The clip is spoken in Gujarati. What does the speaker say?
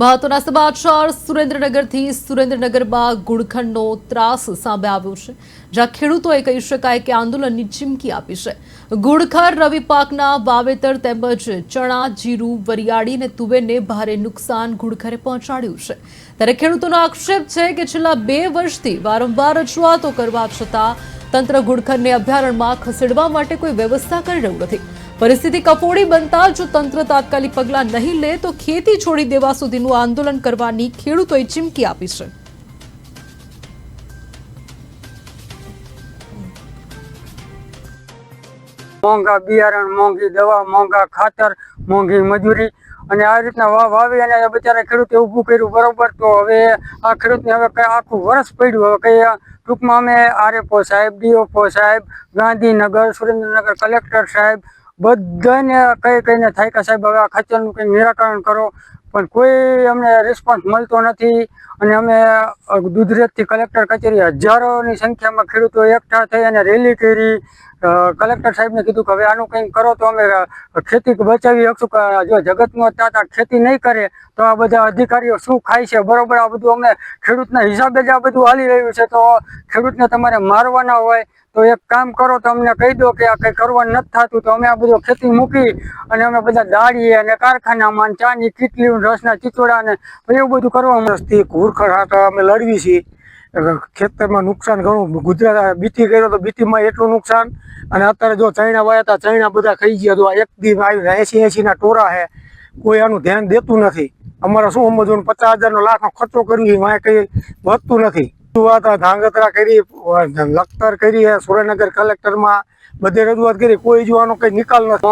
મહત્વના સમાચાર. સુરેન્દ્રનગરથી સુરેન્દ્રનગરમાં ગુડખંડનો ત્રાસ સામે આવ્યો છે. જ્યાં ખેડૂતોએ કહી શકાય કે આંદોલનની ચીમકી આપી છે. ગુડખર રવિ પાકના વાવેતર તેમજ ચણા, જીરું, વરિયાળી અને તુવેરને ભારે નુકસાન ગુડખરે પહોંચાડ્યું છે. ત્યારે ખેડૂતોનો આક્ષેપ છે કે છેલ્લા બે વર્ષથી વારંવાર રજૂઆતો કરવા છતાં તંત્ર ગુડખરને અભયારણ્યમાં ખસેડવા માટે કોઈ વ્યવસ્થા કરી રહ્યું નથી. પરિસ્થિતિ કફોડી બનતા જો તંત્ર તાત્કાલિક પગલાં નહીં લે તો ખેતી છોડી દેવા સુધીનું આંદોલન કરવાની ખેડૂતોએ ચીમકી આપી છે. મોંઘા બિયારણ, મોંઘી દવા, મોંઘા ખાતર, મોંઘી મજૂરી અને આ રીતના વાવ વાવી અને બિચારા ખેડૂતે ઊભું કર્યું. બરોબર, તો હવે આ ખેડૂતને હવે કઈ આખું વર્ષ પડ્યું. હવે કઈ ટૂંકમાં અમે આરએફઓ સાહેબ, ડીઓફઓ સાહેબ, ગાંધીનગર, સુરેન્દ્રનગર કલેક્ટર સાહેબ બધાને કઈ કઈને થાય કે સાહેબ, હવે આ ખર્ચાનું કંઈ નિરાકરણ કરો. પણ કોઈ અમને રિસ્પોન્સ મળતો નથી. અને અમે દુધરેજથી કલેક્ટર કચેરી હજારોની સંખ્યામાં ખેડૂતો એકઠા થઈ અને રેલી કરી. કલેક્ટર સાહેબને કીધું કે હવે આનું કંઈક કરો તો અમે ખેતી બચાવી શકશું. જો જગતમાં તાતા ખેતી નહીં કરે તો આ બધા અધિકારીઓ શું ખાય છે? બરોબર, આ બધું અમે ખેડૂતના હિસાબે જ આ બધું હાલી રહ્યું છે. તો ખેડૂતને તમારે મારવાના હોય તો એક કામ કરો, તો અમને કહી દો કે આ કંઈ કરવાનું નથી થતું. તો અમે આ બધું ખેતી મૂકી અને અમે બધા દાળીએ અને કારખાનામાં ચા ચાની કીટલી રસના ચીચોડા ને એવું બધું કરવા વર્ષથી ઘૂરખર હતા અમે લડવી છીએ. ખેતરમાં નુકસાન ઘણું. ગુજરાત બીટી કર્યો તો બીટીમાં એટલું નુકસાન. અને અત્યારે જો ચૈણા વાયા હતા ચૈણા બધા ખાઈ ગયા. તો એક દી આવી એસી એસી ના ટોરા છે કોઈ આનું ધ્યાન દેતું નથી. અમારે શું સમજવું? પચાસ હજાર નો લાખનો ખર્ચો કર્યો એમાં કઈ વધતું નથી. રજૂઆત ધાંગધ્રા કરી, લખતર કરી સુરેન્દ્રનગર કલેક્ટરમાં બધે રજૂઆત કરી. કોઈ જોવાનો કઈ નિકાલ નથી